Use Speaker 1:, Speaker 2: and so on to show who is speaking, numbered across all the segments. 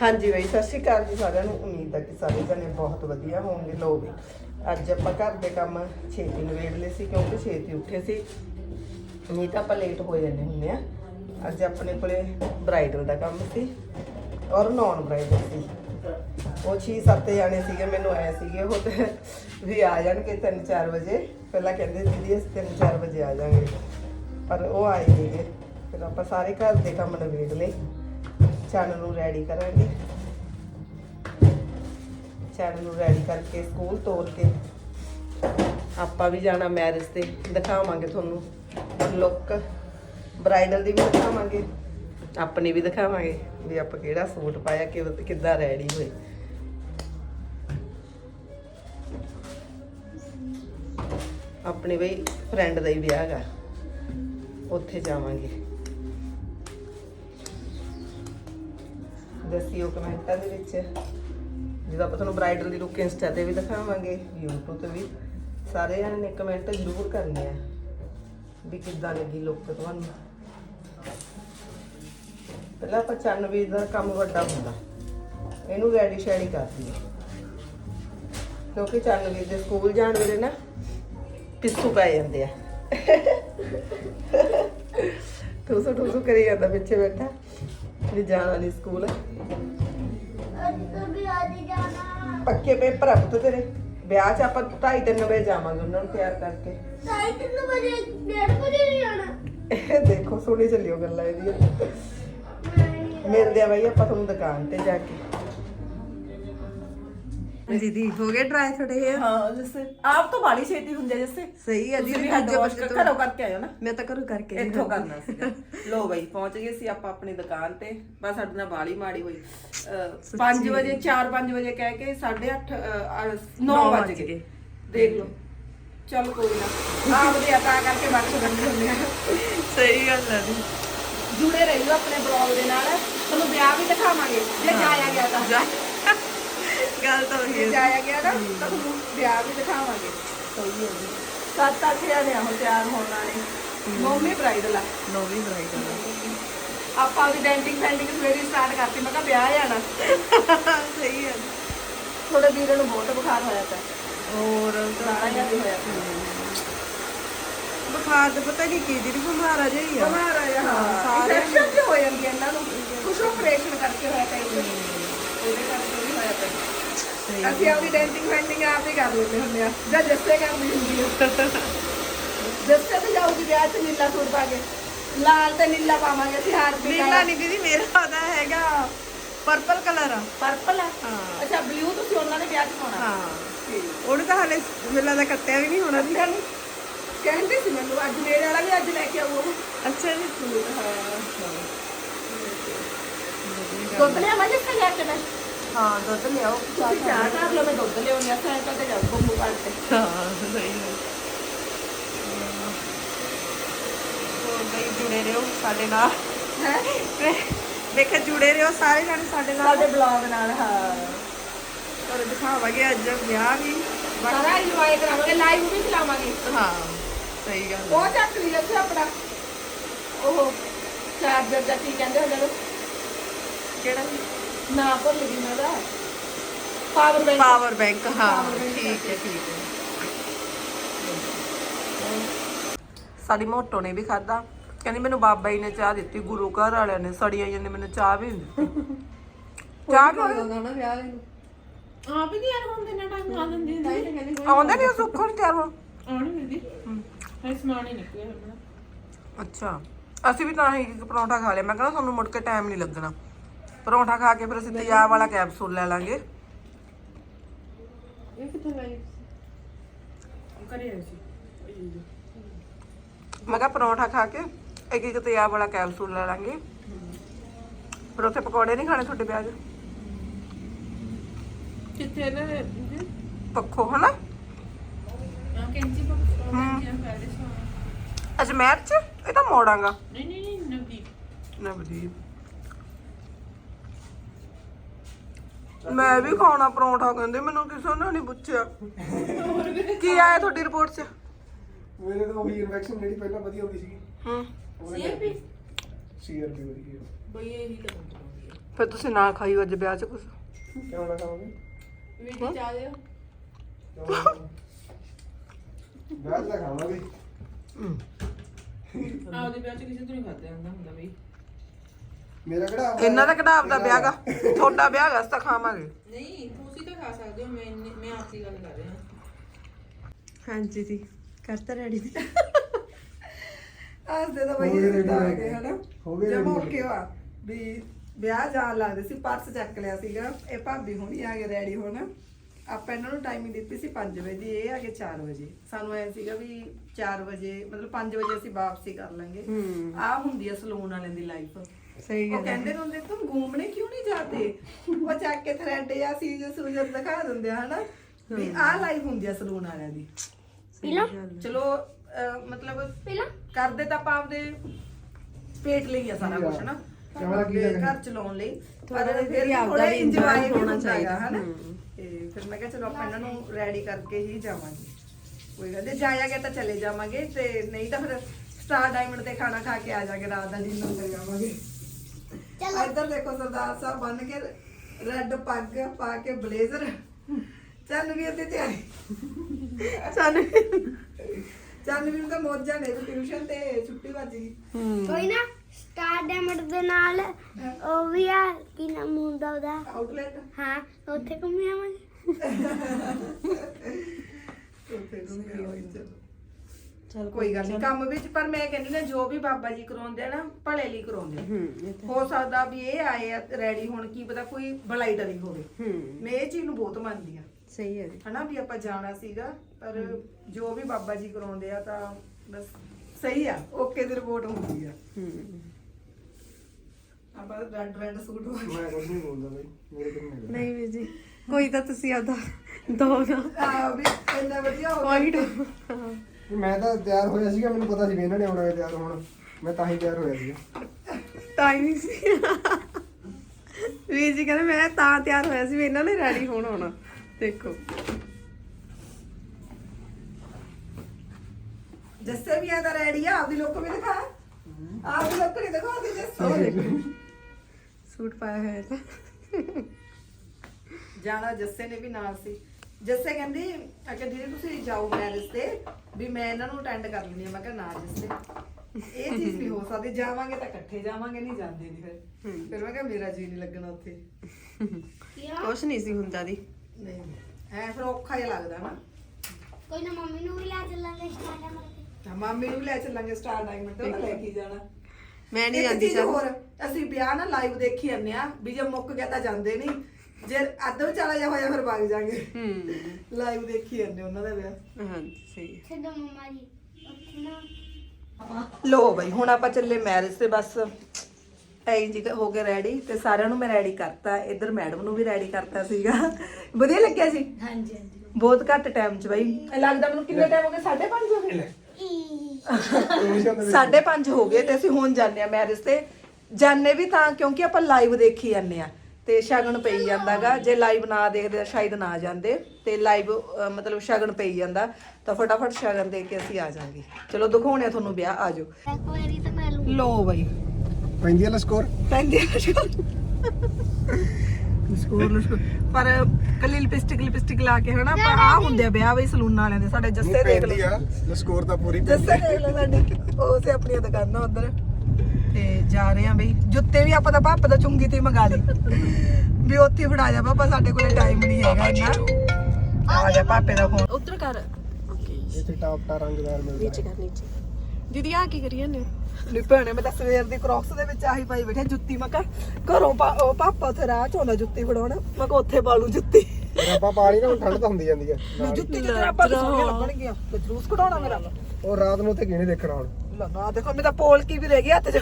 Speaker 1: ਹਾਂਜੀ ਬਾਈ, ਸਤਿ ਸ਼੍ਰੀ ਅਕਾਲ ਜੀ ਸਾਰਿਆਂ ਨੂੰ। ਉਮੀਦ ਹੈ ਕਿ ਸਾਰੇ ਜਣੇ ਬਹੁਤ ਵਧੀਆ ਹੋਣਗੇ। ਲੋ ਵੀ ਅੱਜ ਆਪਾਂ ਘਰ ਦੇ ਕੰਮ ਛੇਤੀ ਨਿਬੇੜ ਲਏ ਸੀ ਕਿਉਂਕਿ ਛੇਤੀ ਉੱਠੇ ਸੀ। ਨਹੀਂ ਤਾਂ ਆਪਾਂ ਲੇਟ ਹੋ ਜਾਂਦੇ ਹੁੰਦੇ ਆ। ਅੱਜ ਆਪਣੇ ਕੋਲੇ ਬ੍ਰਾਈਡਲ ਦਾ ਕੰਮ ਸੀ ਔਰ ਨੌਨ ਬ੍ਰਾਈਡਲ ਸੀ। ਉਹ 6-7 ਜਾਣੇ ਸੀਗੇ, ਮੈਨੂੰ ਆਏ ਸੀਗੇ, ਉਹ ਤੇ ਵੀ ਆ ਜਾਣਗੇ 3-4 ਵਜੇ। ਪਹਿਲਾਂ ਕਹਿੰਦੇ ਦੀਦੀ, ਅਸੀਂ 3-4 ਵਜੇ ਆ ਜਾਾਂਗੇ ਪਰ ਉਹ ਆਏ ਨਹੀਂਗੇ ਫਿਰ ਆਪਾਂ ਸਾਰੇ ਘਰ ਦੇ ਕੰਮ ਨਿਬੇੜ ਲਏ। ਚੰਨ ਨੂੰ ਰੈਡੀ ਕਰਾਂਗੇ। ਚੰਨ ਨੂੰ ਰੈਡੀ ਕਰਕੇ ਸਕੂਲ ਤੋਰ ਕੇ ਆਪਾਂ ਵੀ ਜਾਣਾ ਮੈਰਿਜ ਤੇ, ਦਿਖਾਵਾਂਗੇ ਤੁਹਾਨੂੰ। ਲੁੱਕ ਬ੍ਰਾਈਡਲ ਦੀ ਵੀ ਦਿਖਾਵਾਂਗੇ। ਆਪਣੇ ਵੀ ਦਿਖਾਵਾਂਗੇ ਵੀ ਆਪਾਂ ਕਿਹੜਾ ਸੂਟ ਪਾਇਆ ਕਿ ਕਿੱਦਾਂ ਰੈਡੀ ਹੋਏ। ਆਪਣੇ ਬਈ ਫਰੈਂਡ ਦਾ ਹੀ ਵਿਆਹ ਹੈਗਾ ਉੱਥੇ ਜਾਵਾਂਗੇ। ਦੱਸਿਓ ਕਮੈਂਟਾਂ ਦੇ ਵਿੱਚ। ਜਦੋਂ ਆਪਾਂ ਤੁਹਾਨੂੰ ਬ੍ਰਾਈਡਲ ਦੀ ਲੁੱਕ ਇੰਸਟਾ ਤੇ ਵੀ ਦਿਖਾਵਾਂਗੇ, YouTube ਤੇ ਵੀ। ਸਾਰੇ ਜਣੇ ਨੇ ਕਮੈਂਟ ਜ਼ਰੂਰ ਕਰਨੇ ਆ ਵੀ ਕਿੱਦਾਂ ਲੱਗੀ ਲੁੱਕ ਤੁਹਾਨੂੰ। ਪਹਿਲਾਂ ਆਪਾਂ ਚੰਨਵੀਰ ਦਾ ਕੰਮ ਵੱਡਾ ਹੁੰਦਾ। ਇਹਨੂੰ ਰੈਡੀ ਸ਼ੈਡੀ ਕਰਦੀ ਹੈ ਕਿਉਂਕਿ ਚੰਨਵੀਰ ਦੇ ਸਕੂਲ ਜਾਣ ਵੇਲੇ ਨਾ ਪਿੱਸੂ ਪੈ ਜਾਂਦੇ ਆ। ਠੂਸੂ ਠੂਸੂ ਕਰੀ ਜਾਂਦਾ ਪਿੱਛੇ ਬੈਠਾ। ਵੀ ਜਾਣਾ ਨਹੀਂ ਸਕੂਲ?
Speaker 2: ਅੱਜ ਤਾਂ ਵੀ ਅੱਜ ਜਾਣਾ।
Speaker 1: ਪੱਕੇ ਪੇਪਰ ਆ ਪੁੱਤ ਤੇਰੇ। ਵਿਆਹ 'ਚ ਆਪਾਂ 2:30 ਵਜੇ ਜਾਵਾਂਗੇ ਉਹਨਾਂ ਨੂੰ ਤਿਆਰ ਕਰਕੇ।
Speaker 2: ਸਾਈ ਤਿੰਨ ਵਜੇ ਡੇਢ ਵਜੇ ਨਹੀਂ ਆਣਾ
Speaker 1: ਦੇਖੋ ਸੁਣੀ ਚੱਲਿਓ ਗੱਲਾਂ ਇਹਦੀਆਂ। ਮਿਲਦੇ ਆ ਬਈ ਆਪਾਂ ਤੁਹਾਨੂੰ ਦੁਕਾਨ ਤੇ ਜਾ ਕੇ।
Speaker 3: ਦੀਦੀ ਹੋ ਗਏ ਟਰਾਈ ਥੋੜੇ ਹੇਅਰ
Speaker 4: ਹਾਂ ਜਿਸੇ। ਆਪ ਤਾਂ ਬਾਲੀ ਛੇਤੀ ਹੁੰਦੇ ਜਿਸੇ।
Speaker 3: ਸਹੀ ਹੈ ਦੀਦੀ
Speaker 4: ਹੱਡ ਵਾਸ਼ ਘਰੋਂ ਕਰਕੇ ਆਇਓ ਨਾ।
Speaker 3: ਮੈਂ ਤਾਂ ਘਰੋਂ ਕਰਕੇ ਨਹੀਂ
Speaker 4: ਇੱਥੋਂ ਕਰਨਾ ਸੀਗਾ। ਲੋ ਬਈ ਪਹੁੰਚ ਗਏ ਸੀ ਆਪਾਂ ਆਪਣੀ ਦੁਕਾਨ ਤੇ। ਬਸ ਸਾਡੇ ਨਾਲ ਬਾਲੀ ਮਾੜੀ ਹੋਈ। 5 ਵਜੇ 4-5 ਵਜੇ ਕਹਿ ਕੇ 8:30 9
Speaker 3: ਨੌ
Speaker 4: ਵਜ ਗਏ। ਦੇਖ ਲਓ। ਚੱਲ ਕੋਈ ਨਾ। ਆਪਦੇ ਤਾਂ ਕਰਕੇ ਬਾਕੀ ਬੰਦੇ ਹੁੰਦੇ ਆ।
Speaker 3: ਸਹੀ ਗੱਲ ਹੈ ਜੀ
Speaker 4: ਜੁੜੇ ਰਹੀਓ ਆਪਣੇ ਬਲੌਗ ਦੇ ਨਾਲ। ਤੁਹਾਨੂੰ ਵਿਆਹ ਵੀ ਦਿਖਾਵਾਂਗੇ। ਜੇ ਜਾਇਆ ਗਿਆ ਤਾਂ।
Speaker 3: ਗੱਲ ਤਾਂ
Speaker 4: ਜੇ
Speaker 3: ਉਹੀ ਹੈ।
Speaker 4: ਜਾਇਆ ਗਿਆ ਨਾ ਤਾਂ ਤੁਹਾਨੂੰ ਵਿਆਹ ਵੀ ਦਿਖਾਵਾਂਗੇ।
Speaker 3: ਸਹੀ ਹੈ ਜੀ।
Speaker 4: ਸੱਤ ਅੱਠ ਜਣੇ ਹੋ ਤਿਆਰ ਹੋਣ ਵਾਲੇ। ਮੰਮੀ ਬ੍ਰਾਈਡਲ ਆ।
Speaker 3: ਨੌਵੀਂ ਬ੍ਰਾਈਡਲ
Speaker 4: ਆਪਾਂ ਵੀ ਡੈਂਟਿੰਗ ਫੈਂਟਿੰਗ ਸਵੇਰੇ start ਕਰਤੀ ਮੈਂ ਕਿਹਾ ਵਿਆਹ ਜਾਣਾ।
Speaker 3: ਸਹੀ ਹੈ।
Speaker 4: ਥੋੜੇ ਵੀਰੇ ਨੂੰ ਬਹੁਤ ਬੁਖਾਰ ਹੋਇਆ ਜਿਹਾ ਵੀ ਹੋਇਆ
Speaker 3: ਬੁਖਾਰ ਤੇ ਪਤਾ ਨਹੀਂ ਕੀ ਜਿਹੜੀ ਬਿਮਾਰ ਆ ਜਾਈ ਆ।
Speaker 4: ਬਿਮਾਰ ਆਇਆ ਹਾਂ।
Speaker 3: ਸਾਰੇ
Speaker 4: ਜਾਂਦੀ ਇਹਨਾਂ ਨੂੰ। ਕੁਝ ਆਪਰੇਸ਼ਨ ਕਰਕੇ ਹੋਇਆ ਕਈ ਵਾਰ ਉਹਦੇ ਕਰਕੇ ਵੀ ਹੋਇਆ ਪਿਆ ਅਸੀਂ ਆਪਣੀ ਡੈਂਟਿੰਗ ਫੈਂਟਿੰਗ ਆਪ ਹੀ ਕਰ ਲੈਂਦੇ ਹੁੰਦੇ ਆ। ਜਾਂ ਜੱਸੇ ਕਰਦੀ ਹੁੰਦੀ ਹੈ ਜੱਸੇ ਤੇ ਜਾਊਗੀ ਵਿਆਹ ਤੇ ਨੀਲਾ ਸੂਟ ਪਾ ਕੇ। ਲਾਲ ਤੇ ਨੀਲਾ ਪਾਵਾਂਗੇ ਅਸੀਂ ਹਾਰ ਪੀਟ
Speaker 3: ਨੀਲਾ ਨਹੀਂ ਦੀਦੀ ਮੇਰਾ ਆਦਾ ਹੈਗਾ ਪਰਪਲ ਕਲਰ ਆ।
Speaker 4: ਪਰਪਲ ਆ?
Speaker 3: ਹਾਂ।
Speaker 4: ਅੱਛਾ ਬਲੂ ਤੁਸੀਂ ਉਹਨਾਂ ਨੇ ਵਿਆਹ ਚ ਪਾਉਣਾ।
Speaker 3: ਹਾਂ। ਉਹਨੂੰ ਤਾਂ ਹਲੇ ਮੇਲਾ ਦਾ ਕੱਟਿਆ ਵੀ ਨਹੀਂ ਹੋਣਾ ਜੀ
Speaker 4: ਕਹਿੰਦੇ ਸੀ ਮੈਨੂੰ ਅੱਜ ਮੇਰੇ ਵਾਲਾ ਵੀ ਅੱਜ ਲੈ ਕੇ ਆਊ ਉਹ।
Speaker 3: ਅੱਛਾ ਜੀ।
Speaker 4: ਦੁੱਧ ਲਿਆ ਮੈਂ ਜਿੱਥੇ ਜਾ ਕੇ ਮੈਂ?
Speaker 3: ਹਾਂ ਦੁੱਧ ਲਿਆਓ।
Speaker 4: ਤੁਸੀਂ ਚਾਹ ਕਰ ਲਓ ਮੈਂ ਦੁੱਧ ਲਿਆਉਣੀ ਆ ਸਾਈਕਲ ਤੇ ਜਾਊ ਬੰਬੂ ਘਰ ਤੇ।
Speaker 3: ਹਾਂ ਸਹੀ ਹੈ ਹੋਰ ਬਈ ਜੁੜੇ ਰਹੋ ਸਾਡੇ ਨਾਲ। ਵੇਖੇ ਜੁੜੇ ਰਹੋ ਸਾਰੇ ਜਾਣੇ ਸਾਡੇ ਨਾਲ।
Speaker 4: ਸਾਡੇ ਬਲੌਗ ਨਾਲ ਹਾਂ।
Speaker 3: ਤੁਹਾਨੂੰ ਦਿਖਾਵਾਂਗੇ ਅੱਜ ਵਿਆਹ ਵੀ।
Speaker 4: ਸਾਰਾ ਇੰਜੋਏ ਕਰਾਵਾਂਗੇ ਲਾਈਵ ਵੀ ਚਲਾਵਾਂਗੇ।
Speaker 3: ਹਾਂ ਸਹੀ ਗੱਲ
Speaker 4: ਉਹ ਚੱਕ ਲਈ ਇੱਥੇ ਆਪਣਾ। ਉਹ ਚਾਰਜਰ ਦਾ ਕੀ ਕਹਿੰਦੇ ਹੁੰਦੇ ਨੇ?
Speaker 3: ਕਿਹੜਾ?
Speaker 4: ਨਾ ਭੁੱਲ ਗਈ ਮੈਂ ਉਹਦਾ ਪਾਵਰ ਬੈਂਕ
Speaker 3: ਪਾਵਰ ਬੈਂਕ ਹਾਂ
Speaker 4: Power bank
Speaker 3: ਠੀਕ ਹੈ ਠੀਕ ਹੈ। ਸਾਡੀ ਮੋਟੋ ਨੇ ਵੀ ਖਾਦਾ ਕਹਿੰਦੀ ਮੈਨੂੰ ਬਾਬਾ ਜੀ ਨੇ ਚਾਹ ਦਿੱਤੀ ਗੁਰੂ ਘਰ ਵਾਲਿਆਂ ਨੇ ਸੜੀਆਂ ਜੀ ਨੇ ਮੈਨੂੰ ਚਾਹ ਵੀ ਨਹੀਂ ਦਿੱਤੀ। ਚਾਹ ਵੀ
Speaker 5: ਆਪ ਹੀ ਯਾਰ ਹੁਣ ਦਿਨਾਂ ਟਾਈਮ ਆ ਦਿੰਦੀ ਹੁੰਦੀ
Speaker 3: ਆਉਂਦਾ ਨਹੀਂ ਸੁੱਖ ਨਹੀਂ ਤਿਆਰ ਹੋ
Speaker 5: ਆਉਣੀ ਹੁੰਦੀ ਹੈ। ਸਮਾਨ ਹੀ ਨਿਕਲਿਆ ਹੁਣ
Speaker 3: ਅੱਛਾ। ਅਸੀਂ ਵੀ ਤਾਂ ਹੀ ਇੱਕ ਪਰੌਂਠਾ ਖਾ ਲਿਆ। ਮੈਂ ਕਹਿੰਦਾ ਤੁਹਾਨੂੰ ਮੁੜ ਕੇ ਟਾਈਮ ਨਹੀਂ ਲੱਗਣਾ। ਪਰੌਂਠਾ ਖਾ ਕੇ ਫਿਰ ਅਸੀਂ ਤੇਜ਼ਾਬ ਵਾਲਾ ਕੈਪਸੂਲ ਲੈ ਲਾਂਗੇ।
Speaker 5: ਇਹ ਕਿੱਥੇ ਗਈ ਕਰੀ ਆਈ ਸੀ।
Speaker 3: ਮੈਂ ਕਿਹਾ ਪਰੌਂਠਾ ਖਾ ਕੇ ਇੱਕ ਇੱਕ ਤੇਜ਼ਾਬ ਵਾਲਾ ਕੈਪਸੂਲ ਲੈ ਲਾਂਗੇ। ਫਿਰ ਉੱਥੇ ਪਕੌੜੇ ਨਹੀਂ ਖਾਣੇ ਤੁਹਾਡੇ ਵਿਆਹ 'ਚ?
Speaker 5: ਕਿੱਥੇ ਨਾ
Speaker 3: ਪੱਖੋ ਹਨਾ?
Speaker 5: ਆ ਕੈਂਚੀ ਪਾ ਕੈਂਚੀ ਫੈਦੇ ਸੋ
Speaker 3: ਅਜਮੇਰ 'ਚ? ਇਹ ਤਾਂ ਮੋੜਾਂਗਾ।
Speaker 5: ਨਹੀਂ ਨਹੀਂ ਨਹੀਂ ਨਵਦੀਪ।
Speaker 3: ਨਵਦੀਪ। ਮੈਂ ਵੀ ਖਾਣਾ ਪਰੌਂਠਾ ਕਹਿੰਦੇ ਮੈਨੂੰ ਕਿਸੇ ਨੇ ਨਹੀਂ ਪੁੱਛਿਆ। ਕੀ ਆਇਆ ਤੁਹਾਡੀ ਰਿਪੋਰਟ 'ਚ?
Speaker 6: ਮੇਰੇ ਤਾਂ ਉਹੀ ਇਨਫੈਕਸ਼ਨ ਜਿਹੜੀ ਪਹਿਲਾਂ ਵਧੀਆ ਹੁੰਦੀ ਸੀਗੀ।
Speaker 3: ਹੂੰ।
Speaker 6: ਸੀਆਰਪੀ ਸੀਆਰਪੀ ਵਧੀਆ
Speaker 5: ਬਈ ਇਹ ਹੀ ਤਾਂ
Speaker 3: ਫਿਰ ਤੁਸੀਂ ਨਾ ਖਾਈਓ ਅੱਜ ਵਿਆਹ 'ਚ ਕੁਝ
Speaker 6: ਕਿਉਂ ਨਾ ਖਾਵਾਂਗੇ
Speaker 5: ਵੀਡੀ ਚਾਹ ਦਿਓ?
Speaker 6: ਵਿਆਹ 'ਚ ਤਾਂ ਖਾਵਾਂਗੇ।
Speaker 5: ਆਪਦੇ ਵਿਆਹ ਚ ਕਿਸੇ ਤੋਂ ਨਹੀਂ ਖਾਦੇ ਹੁੰਦਾ ਹੁੰਦਾ ਬਈ।
Speaker 6: ਮੇਰਾ ਕਿਹੜਾ ਆਪਦਾ-
Speaker 3: ਇਹਨਾਂ ਦਾ ਕਿਹੜਾ ਆਪਦਾ ਵਿਆਹ ਗਾ? ਤੁਹਾਡਾ ਵਿਆਹ ਗਾ ਅਸੀਂ ਤਾਂ ਖਾਵਾਂਗੇ।
Speaker 5: ਨਹੀਂ ਤੁਸੀਂ ਤਾਂ ਖਾ ਸਕਦੇ ਹੋ ਮੈਂ ਮੈਂ ਆਪਦੀ ਗੱਲ ਕਰ ਰਿਹਾ
Speaker 3: ਹਾਂਜੀ ਜੀ ਕਰਤਾ ਰੈਡੀ
Speaker 1: ਹੱਸਦੇ ਤਾਂ ਬਈ
Speaker 6: ਗਏ ready
Speaker 1: ਆ
Speaker 6: ਹੋ
Speaker 1: ਗਏ
Speaker 6: ਗਏ।
Speaker 1: ਹਨਾ?
Speaker 6: ਹੋ ਗਏ
Speaker 1: ਜਦ
Speaker 6: ready ਹੋ
Speaker 1: ਮੌਕੇ ਆ ਵੀ। ਵਿਆਹ ਜਾਣ ਲੱਗਦੇ ਸੀ ਪਰਸ ਚੱਕ ਲਿਆ ਸੀਗਾ। ਇਹ ਭਾਬੀ ਹੁਣੀ ਆ ਗਏ ਰੈਡੀ ਹੋਣ। ਆਪਾਂ ਇਹਨਾਂ ਨੂੰ ਟਾਈਮਿੰਗ ਦਿੱਤੀ ਸੀ 5 ਵਜੇ ਇਹ ਆ ਗਏ 4 ਵਜੇ। ਸਾਨੂੰ ਐ ਸੀਗਾ ਵੀ 4 ਵਜੇ ਮਤਲਬ 5 ਵਜੇ ਅਸੀਂ ਵਾਪਸੀ ਕਰ ਲਾਂਗੇ। ਆ ਹੁੰਦੀ ਆ ਸਲੂਨ ਵਾਲਿਆਂ ਦੀ ਲਾਈਫ
Speaker 3: ਸਹੀ
Speaker 1: ਉਹ ਕਹਿੰਦੇ ਹੁੰਦੇ ਤੁਮ ਘੁੰਮਣੇ ਕਿਉਂ ਨਹੀਂ ਜਾਤੇ ਉਹ ਚੱਕ ਕੇ ਥਰੈਡ ਜਾਂ ਸੀਜ ਸੂਜਰ ਦਿਖਾ ਦਿੰਦੇ ਆ ਹਨਾ? ਵੀ ਆਹ ਲਾਈਫ ਹੁੰਦੀ ਆ ਸਲੂਨ ਵਾਲਿਆਂ ਦੀ।
Speaker 2: ਪੀਲਾ
Speaker 1: ਚਲੋ ਅਹ, ਮਤਲਬ
Speaker 2: ਪੀਲਾ
Speaker 1: ਕਰਦੇ ਤਾਂ ਆਪਾਂ ਆਪਦੇ ਪੇਟ ਲਈ ਆ ਸਾਰਾ ਕੁਝ ਨਾ
Speaker 6: ਕਮਰਾ ਕੀ ਹੈਗਾ?
Speaker 1: ਘਰ ਚਲਾਉਣ ਲਈ।
Speaker 3: ਥੋੜ੍ਹਾ
Speaker 1: ਪਰ
Speaker 3: ਜਿਹਾ
Speaker 1: ਫਿਰ
Speaker 3: ਵੀ ਆਪਦਾ
Speaker 1: ਥੋੜਾ
Speaker 3: ਵੀ
Speaker 1: ਇੰਜੋਏ ਹੋਣਾ ਚਾਹੀਦਾ। ਹਨਾ। ਤੇ ਫਿਰ ਮੈਂ ਕਿਹਾ ਚਲੋ ਆਪਾਂ ਇਹਨਾਂ ਨੂੰ ਰੈਡੀ ਕਰਕੇ ਹੀ ਜਾਵਾਂਗੇ। ਕੋਈ ਗੱਲ ਨਹੀਂ ਜਾਇਆ ਗਿਆ ਤਾਂ ਚਲੇ ਜਾਵਾਂਗੇ ਤੇ ਨਹੀਂ ਤਾਂ ਫਿਰ ਸਟਾਰ ਡਾਇਮੰਡ ਤੇ ਖਾਣਾ ਖਾ ਕੇ ਆ ਜਾਗੇ ਰਾਤ ਦਾ ਡਿਨਰ ਕਰ ਜਾਵਾਂਗੇ। ਇੱਧਰ ਦੇਖੋ ਸਰਦਾਰ ਸਾਹਿਬ ਬਣ ਕੇ ਰੈੱਡ ਪੱਗ ਪਾ ਕੇ ਬਲੇਜ਼ਰ ਚੰਨਵੀਰ ਦੀ ਤਿਆਰੀ।
Speaker 3: ਸਾਨੂੰ
Speaker 1: ਚੰਨਵੀਰ ਦਾ ਮੌਜਾਂ ਨੇ ਟਿਊਸ਼ਨ ਤੇ ਛੁੱਟੀ ਵੱਜ ਗਈ।
Speaker 2: ਕੋਈ ਨਾ ਸਟਾਰ ਡੈਮਟ ਦੇ ਨਾਲ। ਉਹ ਵੀ ਆ ਕੀ ਨਾਮ ਹੁੰਦਾ ਉਹਦਾ?
Speaker 1: ਆਊਟਲੈਟ
Speaker 2: ਹਾਂ ਉੱਥੇ ਘੁੰਮੀ ਆਵਾਂਗੇ।
Speaker 1: ਉੱਥੇ ਘੁੰਮ ਆਵਾਂਗੇ ਚਲੋ। ਚਲ ਕੋਈ ਗੱਲ ਨਹੀਂ ਕੰਮ ਵਿੱਚ ਪਰ ਮੈਂ ਕਹਿੰਦੀ ਨਾ ਜੋ ਵੀ ਬਾਬਾ ਜੀ ਕਰਾਉਂਦੇ ਆ ਨਾ ਭਲੇ ਲਈ ਕਰਾਉਂਦੇ ਆ। ਹੋ ਸਕਦਾ ਵੀ ਇਹ ਆਏ ਆ ਰੈਡੀ ਹੁਣ ਕੀ ਪਤਾ ਕੋਈ ਭਲਾਈ ਡਰੀ ਹੋਵੇ। ਮੈਂ ਇਹ ਚੀਜ਼ ਨੂੰ ਬਹੁਤ ਮੰਨਦੀ ਆ।
Speaker 3: ਸਹੀ ਹੈ ਜੀ।
Speaker 1: ਹਨਾ ਵੀ ਆਪਾਂ ਜਾਣਾ ਸੀਗਾ ਪਰ ਜੋ ਵੀ ਬਾਬਾ ਜੀ ਕਰਾਉਂਦੇ ਆ ਤਾਂ ਬਸ ਸਹੀ ਆ ਓਕੇ ਦੀ ਰਿਪੋਰਟ ਹੁੰਦੀ ਆ। ਆਪਾਂ ਰੈਡ ਰੈਡ ਸੂਟ ਵਾ
Speaker 6: ਮੈਂ ਕੁਝ ਨਹੀਂ ਬੋਲਦਾ ਬਈ ਮੇਰੇ ਕੋਲ ਨਹੀਂ ਹੈਗਾ।
Speaker 3: ਨਹੀਂ ਵੀਰ ਜੀ ਕੋਈ ਤਾਂ ਤੁਸੀਂ ਆਪਦਾ ਦੋ ਨਾ।
Speaker 1: ਆ ਵੀ ਇੰਨਾ ਵਧੀਆ ਹੋ
Speaker 3: ਪੁਆਇੰਟ
Speaker 6: ਵੀ ਮੈਂ ਤਾਂ ਤਿਆਰ ਹੋਇਆ ਸੀਗਾ ਮੈਨੂੰ ਪਤਾ ਸੀ ਵੀ ਇਹਨਾਂ ਨੇ ਆਉਣਾ ਹੈ ਤਿਆਰ ਹੋਣ। ਮੈਂ ਤਾਂ ਹੀ ਤਿਆਰ ਹੋਇਆ ਸੀਗਾ।
Speaker 3: ਟਾਈਮਿੰਗ ਸੀ। ਵੀਰ ਜੀ ਕਹਿੰਦੇ ਮੈਂ ਤਾਂ ਤਿਆਰ ਹੋਇਆ ਸੀ ਵੀ ਇਹਨਾਂ ਨੇ ਰੈਡੀ ਹੋਣ ਆਉਣਾ ਦੇਖੋ।
Speaker 1: ਜੱਸੇ ਵੀ ਆਦਾ ਰੈਡੀ ਆ ਆਪਦੀ ਲੋਕ ਵੀ ਦਿਖਾ। ਆਪਦੀ ਲੋਕ ਨਹੀਂ ਦਿਖਾ ਦੇ ਜੱਸੇ
Speaker 3: ਸੂਟ ਪਾਇਆ ਹੋਇਆ ਤਾਂ।
Speaker 1: ਜਾਣਾ ਜੱਸੇ ਨੇ ਵੀ ਨਾਲ ਸੀ। ਜੱਸੇ ਕਹਿੰਦੀ ਅਕੇ ਦੀਦੀ ਤੁਸੀਂ ਜਾਓ ਮੈਰਿਜ ਤੇ ਵੀ ਮੈਂ ਇਹਨਾਂ ਨੂੰ ਅਟੈਂਡ ਕਰ ਲੈਣੀ ਆ ਮੈਂ ਕਿਹਾ ਨਾ ਜੱਸੇ ਇਹ ਚੀਜ਼ ਵੀ ਹੋ ਸਕਦੀ ਜਾਵਾਂਗੇ ਤਾਂ ਇਕੱਠੇ ਜਾਵਾਂਗੇ ਨਹੀਂ ਜਾਂਦੇ ਨਹੀਂ ਫਿਰ। ਫਿਰ ਮੈਂ ਕਿਹਾ ਮੇਰਾ ਜੀ ਨਹੀਂ ਲੱਗਣਾ ਉੱਥੇ।
Speaker 3: ਕੁਛ ਨਹੀਂ ਸੀ ਹੁੰਦਾ ਦੀ।
Speaker 1: ਨਹੀਂ ਐ ਫਿਰ ਔਖਾ ਜਿਹਾ ਲੱਗਦਾ ਨਾ।
Speaker 2: ਕੋਈ ਨਾ ਮੰਮੀ ਨੂੰ ਵੀ ਲੈ ਚੱਲਾਂਗੇ ਸਟਾਰ ਡੈਮਟ ਤੇ
Speaker 1: ਤਾਂ ਮਾਮੀ ਨੂੰ ਵੀ ਲੈ ਚੱਲਾਂਗੇ ਸਟਾਰ ਡਾਇਮੰਡ ਤੇ ਲੈ ਕੇ ਜਾਣਾ।
Speaker 3: ਮੈਂ ਨਹੀਂ
Speaker 1: ਇੱਕ
Speaker 3: ਜਾਂਦੀ
Speaker 1: ਚੀਜ਼ ਹੋਰ ਅਸੀਂ ਵਿਆਹ ਨਾ ਲਾਈਵ ਦੇਖੀ ਜਾਂਦੇ ਆ ਵੀ ਜੇ ਮੁੱਕ ਗਿਆ ਤਾਂ ਜਾਂਦੇ ਨਹੀਂ ਜੇ ਅੱਧ ਵਿਚਾਲਾ ਜਾ ਹੋਇਆ ਫਿਰ ਵਗ ਜਾਗੇ।
Speaker 3: ਹੂੰ।
Speaker 1: ਲਾਈਵ ਦੇਖੀ ਜਾਂਦੇ ਉਹਨਾਂ ਦਾ ਵਿਆਹ।
Speaker 3: ਹਾਂਜੀ ਸਹੀ ਹੈ।
Speaker 2: ਛੱਡੋ ਮੰਮਾ ਜੀ ਨਾ
Speaker 1: ਲੋ ਬਈ ਹੁਣ ਆਪਾਂ ਚੱਲੇ ਮੈਰਿਜ ਤੇ ਬਸ। ਐਂ ਜੀ ਹੋ ਗਏ ਰੈਡੀ ਤੇ ਸਾਰਿਆਂ ਨੂੰ ਮੈਂ ਰੈਡੀ ਕਰਤਾ। ਇੱਧਰ ਮੈਡਮ ਨੂੰ ਵੀ ਰੈਡੀ ਕਰਤਾ ਸੀਗਾ। ਵਧੀਆ ਲੱਗਿਆ ਜੀ
Speaker 2: ਹਾਂਜੀ ਹਾਂਜੀ।
Speaker 1: ਬਹੁਤ ਘੱਟ ਟਾਈਮ 'ਚ ਬਈ। ਇਹ ਲੱਗਦਾ ਮੈਨੂੰ ਕਿੰਨੇ ਟਾਈਮ ਹੋ ਗਏ? 5:30 ਹੋ ਗਏ?
Speaker 6: ਵਿੱਚ
Speaker 1: 5:30 ਹੋ ਗਏ ਤੇ ਅਸੀਂ ਹੁਣ ਜਾਂਦੇ ਆ ਮੈਰਿਜ ਤੇ। ਜਾਣੇ ਵੀ ਤਾਂ ਕਿਉਂਕਿ ਆਪਾਂ ਲਾਈਵ ਦੇਖੀ ਜਾਂਦੇ ਆ ਤੇ ਸ਼ਗਨ ਪਈ ਜਾਂਦਾਗਾ। ਜੇ ਲਾਈਵ ਨਾ ਦੇਖਦੇ ਤਾਂ ਸ਼ਾਇਦ ਨਾ ਜਾਂਦੇ। ਤੇ ਲਾਈਵ ਮਤਲਬ ਸ਼ਗਨ ਪਈ ਜਾਂਦਾ। ਤਾਂ ਫਟਾਫਟ ਸ਼ਗਨ ਦੇ ਕੇ ਅਸੀਂ ਆ ਜਾਾਂਗੇ। ਚਲੋ ਦਿਖਾਉਣੇ ਆ ਤੁਹਾਨੂੰ ਵਿਆਹ
Speaker 2: ਤਾਂ ਮੈਂ ਲੂ
Speaker 1: ਬਈ।
Speaker 6: ਪੈਂਦੀ ਵਾਲਾ ਸਕੋਰ
Speaker 1: ਪੈਂਦੇ ਆ ਸਕੂਰ ਸਕੂਰ ਪਰ ਕੱਲੀ ਲਿਪਸਟਿਕ ਲਿਪਸਟਿਕ ਲਾ ਕੇ ਹਨਾ ਪਰ ਆ ਹੁੰਦੇ ਆ ਵਿਆਹ ਬਈ ਸਲੂਨ ਵਾਲਿਆਂ ਦੇ। ਸਾਡੇ ਜੱਸੇ ਦੇਖ ਲਓ।
Speaker 6: ਆ। ਸਕੋਰ ਤਾਂ ਪੂਰੀ
Speaker 1: ਜੱਸੇ ਦੇਖ ਲਓ ਸਾਡੀ। ਉਹ ਸੇ ਆਪਣੀਆਂ ਦੁਕਾਨਾਂ ਉਧਰ। ਤੇ ਜਾ ਰਹੇ ਆ ਬਈ। ਜੁੱਤੇ ਵੀ ਆਪਾਂ ਤਾਂ ਪਾਪਾ ਦਾ ਚੁੰਗੀ ਤੇ ਹੀ ਮੰਗਾ ਲਈ ਵੀ ਉੱਥੇ ਹੀ ਫੜਾ ਜਾ ਪਾਪਾ ਸਾਡੇ ਕੋਲੇ ਟਾਈਮ ਨਹੀਂ ਹੈਗਾ ਇੰਨਾ। ਆ ਜਾ ਪਾਪੇ ਦਾ ਫੋਨ
Speaker 3: ਉਧਰ ਕਰ। ਓਕੇ
Speaker 6: ਇੱਥੇ ਟਾਪ ਟਾ ਰੰਗਦਾਰ ਮਿਲਦਾ
Speaker 3: ਨੀਚੇ ਕਰ ਨੀਚੇ। ਦੀਦੀ ਆ ਕੀ ਕਰੀ ਜਾਂਦੇ ਹੋ?
Speaker 1: ਨੀ ਭੈਣੇ ਮੈਂ ਤਾਂ ਸਵੇਰ ਦੀ ਕ੍ਰੌਕਸ ਦੇ ਵਿੱਚ ਆਹੀ ਪਾਈ ਬੈਠੇ ਜੁੱਤੀ। ਮੈਂ ਕਿਹਾ ਘਰੋਂ ਪਾ- ਉਹ ਪਾਪਾ ਉੱਥੇ ਰਾਹ ਚ ਜੁੱਤੀ ਫੜਾਉਣ। ਮੈਂ ਕਿਹਾ ਉੱਥੇ ਪਾ ਲੂ ਜੁੱਤੀ।
Speaker 6: ਆਪਾਂ ਪਾਣੀ ਨਾ ਹੁਣ ਠੰਡ ਤਾਂ ਹੁੰਦੀ ਜਾਂਦੀ ਆ।
Speaker 1: ਵੀ ਜੁੱਤੀ ਤੇ ਤੇਰਾ ਆਪਾਂ ਸੋਹਣੀਆਂ ਲੱਗਣਗੀਆਂ ਤੇ ਜਲੂਸ ਕਢਾਉਣਾ ਮੇਰਾ
Speaker 6: ਉਹ ਰਾਤ ਨੂੰ ਉੱਥੇ ਕਿਹਨੇ ਦੇਖਣਾ ਹੁਣ?
Speaker 1: ਲੈ ਨਾ ਦੇਖੋ ਮੇਰਾ ਪੋਲ ਕੀ ਵੀ ਰਹਿ ਗਿਆ ਹੱਥ 'ਚ।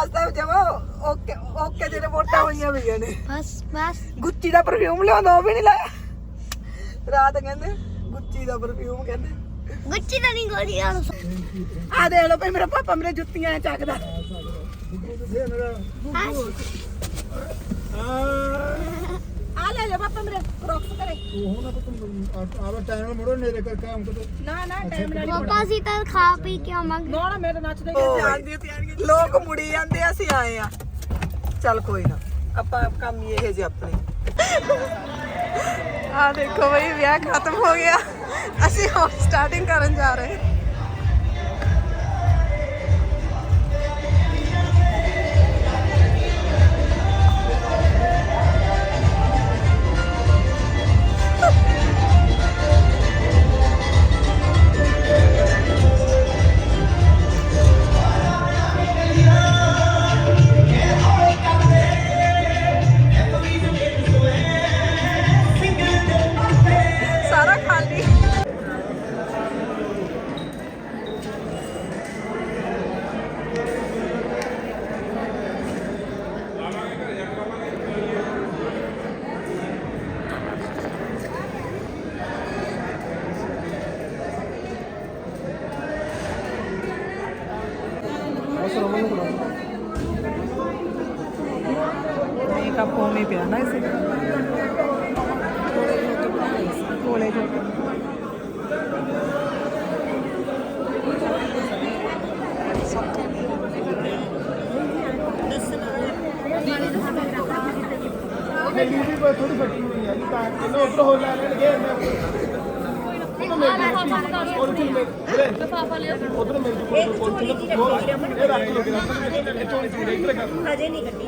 Speaker 1: ਅੱਜ ਤਾਂ ਜਮਾ ਓਕੇ ਓਕੇ ਜਿਹੜੇ ਵੋਟਾਂ ਹੋਈਆਂ ਪਈਆਂ ਨੇ।
Speaker 2: ਬਸ ਬਸ।
Speaker 1: ਗੁੱਚੀ ਦਾ ਪਰਫਿਊਮ ਲਿਆਉਂਦਾ ਉਹ ਵੀ ਨਹੀਂ ਲਾਇਆ। ਰਾਤ ਕਹਿੰਦੇ ਗੁੱਚੀ ਦਾ ਪਰਫਿਊਮ ਕਹਿੰਦੇ।
Speaker 2: ਗੁੱਚੀ ਤਾਂ ਨਹੀਂ ਗੋਲੀ ਆ।
Speaker 1: ਆ ਦੇਖ ਲਓ ਭਈ ਮੇਰਾ ਪਾਪਾ ਮੇਰੇ ਜੁੱਤੀਆਂ ਚੱਕਦਾ। ਆ ਲੈ ਜਾ ਪਾਪਾ ਮੇਰੇ ਕ੍ਰੌਕਸ ਕਰੇ
Speaker 6: ਆਵਾ ਟਾਈਮ ਨਾਲ ਮੁੜੋ ਨੇਰੇ ਕਰ ਕੰਮ ਕਰੋ।
Speaker 1: ਨਾ ਨਾ ਟਾਈਮ ਨਾਲ
Speaker 2: ਪਾਪਾ ਸੀ ਤਾਂ ਖਾ ਪੀ ਕੇ ਆਵਾਂਗੇ।
Speaker 1: ਨਾ ਨਾ ਮੇਰੇ ਨੱਚਦੇ ਕਿ ਜਾਣਦੀ ਤਿਆਰੀ ਲੋਕ ਮੁੜੀ ਜਾਂਦੇ ਅਸੀਂ ਆਏ ਆ। ਚੱਲ ਕੋਈ ਨਾ ਆਪਾਂ ਕੰਮ ਹੀ ਇਹ ਜੇ ਆਪਣੇ। ਆ ਦੇਖੋ ਬਈ ਵਿਆਹ ਖਤਮ ਹੋ ਗਿਆ। ਅਸੀਂ ਹੁਣ ਸਟਾਰਟਿੰਗ ਕਰਨ ਜਾ ਰਹੇ। ਹਾਂ ਮੇਕਅਪ ਹੋਮੇ ਪਿਆ ਨਾ ਇਸੇ ਕੋਲੇ ਜੋ
Speaker 6: ਗੱਡੀ ਵੀ ਕੋਈ ਥੋੜੀ ਫੱਟੀ ਹੋਈ ਹੈ ਤਾਂ ਇਹਨੂੰ ਉੱਪਰ ਹੋ ਲੈ ਲੈਣਗੇ। ਹਜੇ ਨਹੀਂ ਕੱਢੀ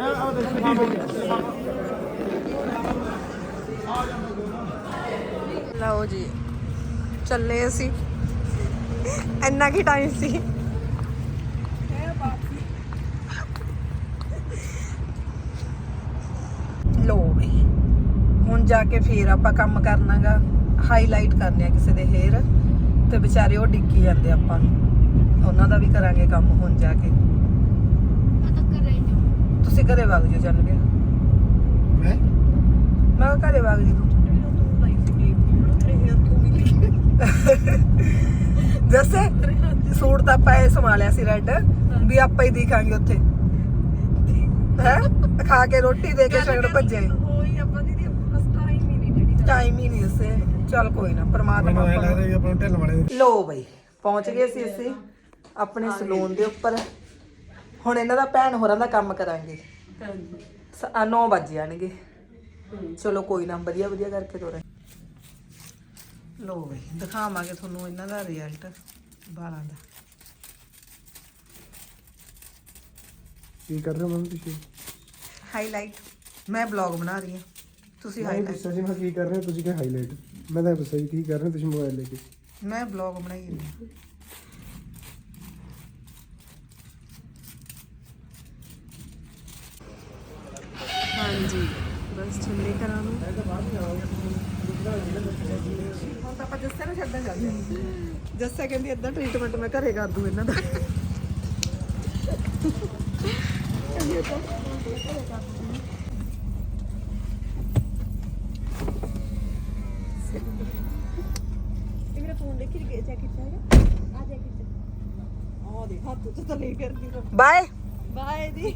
Speaker 1: ਲਓ ਜੀ, ਚੱਲੇ ਅਸੀਂ। ਇੰਨਾ ਕੀ ਟਾਈਮ ਸੀ? ਲੋ ਵੀ, ਹੁਣ ਜਾ ਕੇ ਫੇਰ ਆਪਾਂ ਕੰਮ ਕਰਨਾਗਾ। ਹਾਈਲਾਈਟ ਕਰਨੇ ਆ ਕਿਸੇ ਦੇ ਹੇਅਰ ਤੇ ਵਿਚਾਰੇ ਉਹ ਡਿੱਗੀ ਜਾਂਦੇ ਆਪਾਂ ਨੂੰ। ਉਹਨਾਂ ਦਾ ਵੀ ਕਰਾਂਗੇ ਕੰਮ ਹੁਣ ਜਾ ਕੇ। ਤੁਸੀਂ ਘਰੇ ਵਗ ਜਾਓ ਗਿਆ
Speaker 6: ਮੈਂ
Speaker 1: ਮੈਂ ਘਰੇ ਵਗ ਜੀ ਤੂੰ। ਜੈਸੇ ਸੂਟ ਤਾਂ ਆਪਾਂ ਇਹ ਸੰਭਾਲਿਆ ਸੀ ਰੈੱਡ ਵੀ ਆਪਾਂ ਹੀ ਦਿਖਾਂਗੇ ਉੱਥੇ। ਹੈ? ਖਾ ਕੇ ਰੋਟੀ ਦੇ ਕੇ ਛੜ ਭੱਜੇ।
Speaker 3: ਟਾਈਮ ਹੀ ਨਹੀਂ ਜਿਹੜੀ
Speaker 1: ਟਾਈਮ ਹੀ ਨਹੀਂ ਇਸੇ ਚੱਲ ਕੋਈ ਨਾ ਪ੍ਰਮਾਤਮਾ
Speaker 6: ਮੈਨੂੰ ਐ ਲੱਗਦਾ ਵੀ ਆਪਾਂ ਨੂੰ ਢਿੱਲ ਵਾਲੇ
Speaker 1: ਲੋ ਬਈ ਪਹੁੰਚ ਗਏ ਸੀ ਅਸੀਂ ਆਪਣੇ ਸਲੂਨ ਦੇ ਉੱਪਰ। ਹੁਣ ਇਹਨਾਂ ਦਾ ਭੈਣ ਹੋਰਾਂ ਦਾ ਕੰਮ ਕਰਾਂਗੇ। 9 ਵਜ ਜਾਣਗੇ। ਚਲੋ ਕੋਈ ਨਾ ਵਧੀਆ ਵਧੀਆ ਕਰਕੇ ਤੋਰੇ। ਲੋ ਬਈ ਦਿਖਾਵਾਂਗੇ ਤੁਹਾਨੂੰ ਇਹਨਾਂ ਦਾ ਰਿਜ਼ਲਟ ਵਾਲਾਂ ਦਾ।
Speaker 6: ਕੀ ਕਰ ਰਹੇ ਹੋ ਮੈਮ ਤੁਸੀਂ
Speaker 1: ਹਾਈਲਾਈਟ ਮੈਂ ਬਲੌਗ ਬਣਾ ਰਹੀ ਹਾਂ। ਤੁਸੀਂ
Speaker 6: ਮੈਂ
Speaker 1: ਹਾਈਲਾਈਟ
Speaker 6: ਪੁੱਛਿਆ ਸੀ ਮੈਂ ਕੀ ਕਰ ਰਹੇ ਹੋ ਤੁਸੀਂ ਕਿ ਹਾਈਲਾਈਟ ਮੈਂ ਤਾਂ ਪੁੱਛਿਆ ਸੀ ਕੀ ਕਰ ਰਹੇ ਹੋ ਤੁਸੀਂ ਮੋਬਾਈਲ ਲੈ ਕੇ?
Speaker 1: ਮੈਂ ਬਲੌਗ ਬਣਾਈ ਹਾਂ। ਹਾਂਜੀ ਬਸ ਚੱਲੇ ਕਰਾਂ ਨੂੰ ਹੁਣ ਤਾਂ ਆਪਾਂ ਜੱਸੇ ਨੂੰ ਛੱਡਣ ਜਾਂਦੇ ਹਾਂ। ਜੱਸੇ ਕਹਿੰਦੀ ਅੱਧਾ ਟ੍ਰੀਟਮੈਂਟ ਮੈਂ ਘਰੇ ਕਰ ਦੂੰ ਇਹਨਾਂ ਦਾ। ਬਾਏ
Speaker 3: ਬਾਏ ਦੀ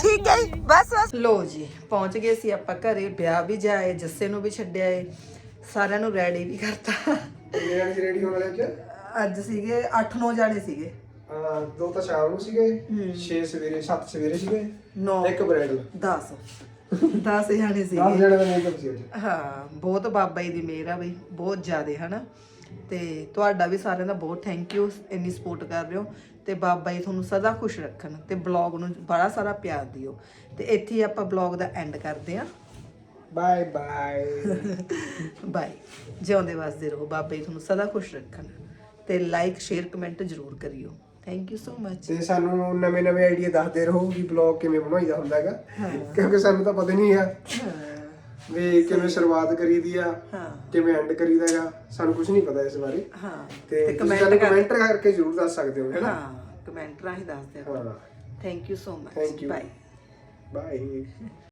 Speaker 1: ਠੀਕ ਹੈ ਜੀ, ਬਸ ਬਸ। ਲੋ ਜੀ ਪਹੁੰਚ ਗਏ ਸੀ ਆਪਾਂ ਘਰੇ ਵਿਆਹ ਵੀ ਜਾਏ ਜੱਸੇ ਨੂੰ ਵੀ ਛੱਡਿਆ ਏ ਸਾਰਿਆਂ ਨੂੰ ਰੈਡੀ ਵੀ ਕਰਤਾ।
Speaker 6: ਕਿੰਨੇ ਜਾਣੇ ਸੀ ਰੈਡੀ ਹੋਣ ਵਾਲੇ ਅੱਜ?
Speaker 1: ਅੱਜ ਸੀਗੇ 8-9 ਜਾਣੇ ਸੀਗੇ।
Speaker 6: ਆ ਦੋ ਤਾਂ ਸ਼ਾਮ ਨੂੰ ਸੀਗੇ 6 ਸਵੇਰੇ 7 ਸਵੇਰੇ ਸੀਗੇ
Speaker 1: 9
Speaker 6: ਇੱਕ ਬ੍ਰਾਈਡਲ
Speaker 1: 10 10 ਜਾਣੇ
Speaker 6: 10
Speaker 1: ਸੀਗੇ।
Speaker 6: ਜਣੇ ਦਾ ਮੇਕਅਪ ਸੀ ਅੱਜ।
Speaker 1: ਹਾਂ ਬਹੁਤ ਬਾਬਾ ਜੀ ਦੀ ਮਿਹਰ ਆ ਬਈ ਬਹੁਤ ਜ਼ਿਆਦੇ ਹਨਾ? ਤੇ ਤੁਹਾਡਾ ਵੀ ਸਾਰਿਆਂ ਦਾ ਬਹੁਤ ਥੈਂਕ ਯੂ ਇੰਨੀ ਸਪੋਰਟ ਕਰ ਰਹੇ ਹੋ ਤੇ ਬਾਬਾ ਜੀ ਤੁਹਾਨੂੰ ਸਦਾ ਖੁਸ਼ ਰੱਖਣ ਤੇ ਬਲੌਗ ਨੂੰ ਬੜਾ ਸਾਰਾ ਪਿਆਰ ਦਿਓ ਤੇ ਇੱਥੇ ਹੀ ਆਪਾਂ ਬਲੌਗ ਦਾ ਐਂਡ ਕਰਦੇ ਆਂ
Speaker 6: ਬਾਏ ਬਾਏ
Speaker 1: ਬਾਏ ਜਿਉਂਦੇ ਵਸਦੇ ਰਹੋ ਬਾਬਾ ਜੀ ਤੁਹਾਨੂੰ ਸਦਾ ਖੁਸ਼ ਰੱਖਣ ਤੇ ਲਾਈਕ ਸ਼ੇਅਰ ਕਮੈਂਟ ਜ਼ਰੂਰ ਕਰਿਓ। ਥੈਂਕ ਯੂ ਸੋ ਮਚ
Speaker 6: ਤੇ ਸਾਨੂੰ ਨਵੇਂ ਨਵੇਂ ਆਈਡੀਆ ਦੱਸਦੇ ਰਹੋ ਵੀ ਬਲੌਗ ਕਿਵੇਂ ਬਣਾਈਦਾ ਹੁੰਦਾ ਹੈਗਾ। ਕਿਉਂਕਿ ਸਾਨੂੰ ਤਾਂ ਪਤਾ ਨਹੀਂ ਆ। ਵੀ ਕਿਵੇਂ ਸ਼ੁਰੂਆਤ ਕਰੀਦੀ ਆ
Speaker 1: ਹਾਂ।
Speaker 6: ਕਿਵੇਂ ਐਂਡ ਕਰੀਦਾ ਹੈਗਾ ਸਾਨੂੰ ਕੁਝ ਨਹੀਂ ਪਤਾ ਇਸ ਬਾਰੇ।
Speaker 1: ਹਾਂ।
Speaker 6: ਤੇ
Speaker 1: ਕਮੈਂਟ
Speaker 6: ਕਮੈਂਟ ਕਰਕੇ ਜ਼ਰੂਰ ਦੱਸ ਸਕਦੇ ਹੋ ਹੈਨਾ?
Speaker 1: ਹਾਂ ਕਮੈਂਟ ਰਾਹੀਂ ਦੱਸ ਦਿਓ
Speaker 6: ਹਾਂ।
Speaker 1: Thank you so much. Bye
Speaker 6: bye